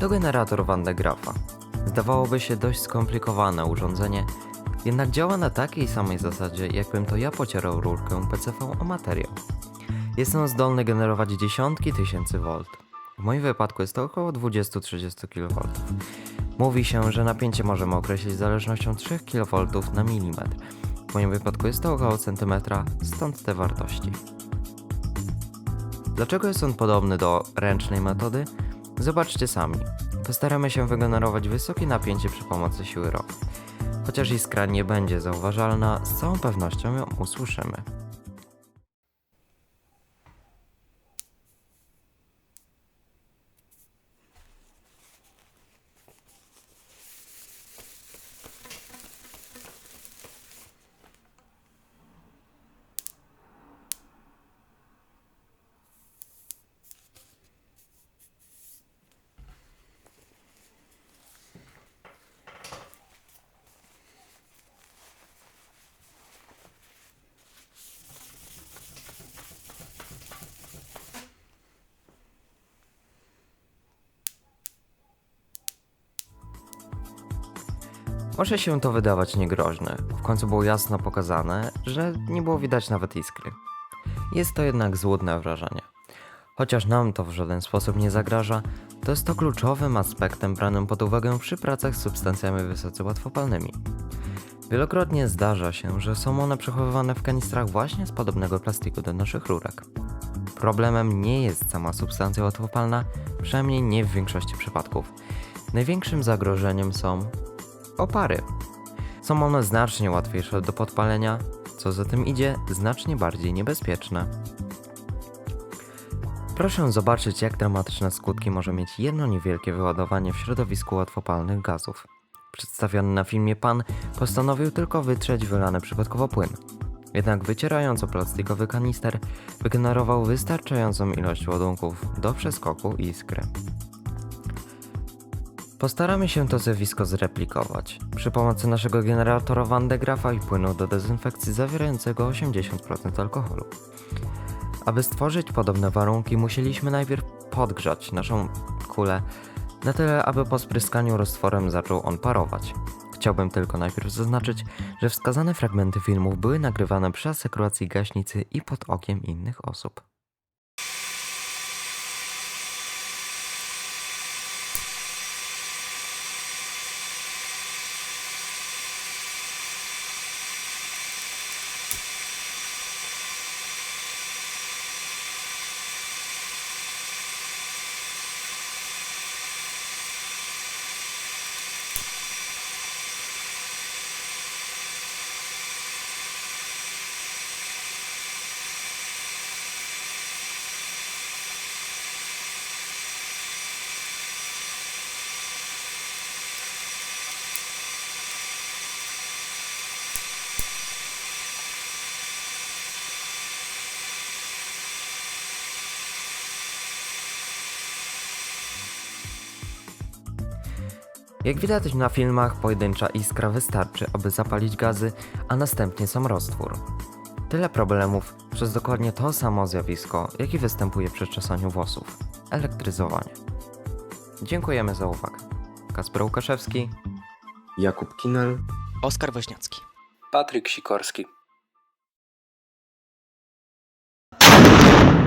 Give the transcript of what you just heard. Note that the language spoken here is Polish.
To generator Van de. Zdawałoby się dość skomplikowane urządzenie, jednak działa na takiej samej zasadzie, jakbym to ja pocierał rurkę PCV o materiał. Jest on zdolny generować dziesiątki tysięcy volt. W moim wypadku jest to około 20-30 kV. Mówi się, że napięcie możemy określić zależnością 3 kV na milimetr. W moim wypadku jest to około centymetra, stąd te wartości. Dlaczego jest on podobny do ręcznej metody? Zobaczcie sami. Postaramy się wygenerować wysokie napięcie przy pomocy siły ROV. Chociaż iskra nie będzie zauważalna, z całą pewnością ją usłyszymy. Może się to wydawać niegroźne. W końcu było jasno pokazane, że nie było widać nawet iskry. Jest to jednak złudne wrażenie. Chociaż nam to w żaden sposób nie zagraża, to jest to kluczowym aspektem branym pod uwagę przy pracach z substancjami wysoce łatwopalnymi. Wielokrotnie zdarza się, że są one przechowywane w kanistrach właśnie z podobnego plastiku do naszych rurek. Problemem nie jest sama substancja łatwopalna, przynajmniej nie w większości przypadków. Największym zagrożeniem są opary. Są one znacznie łatwiejsze do podpalenia, co za tym idzie, znacznie bardziej niebezpieczne. Proszę zobaczyć, jak dramatyczne skutki może mieć jedno niewielkie wyładowanie w środowisku łatwopalnych gazów. Przedstawiony na filmie pan postanowił tylko wytrzeć wylany przypadkowo płyn. Jednak wycierając o plastikowy kanister, wygenerował wystarczającą ilość ładunków do przeskoku iskry. Postaramy się to zjawisko zreplikować przy pomocy naszego generatora Van de i płynu do dezynfekcji zawierającego 80% alkoholu. Aby stworzyć podobne warunki, musieliśmy najpierw podgrzać naszą kulę na tyle, aby po spryskaniu roztworem zaczął on parować. Chciałbym tylko najpierw zaznaczyć, że wskazane fragmenty filmów były nagrywane przy asekuracji gaśnicy i pod okiem innych osób. Jak widać na filmach, pojedyncza iskra wystarczy, aby zapalić gazy, a następnie sam roztwór. Tyle problemów przez dokładnie to samo zjawisko, jakie występuje przy czesaniu włosów elektryzowanie. Dziękujemy za uwagę. Kasper Łukaszewski, Jakub Kinel, Oskar Woźniacki. Patryk Sikorski.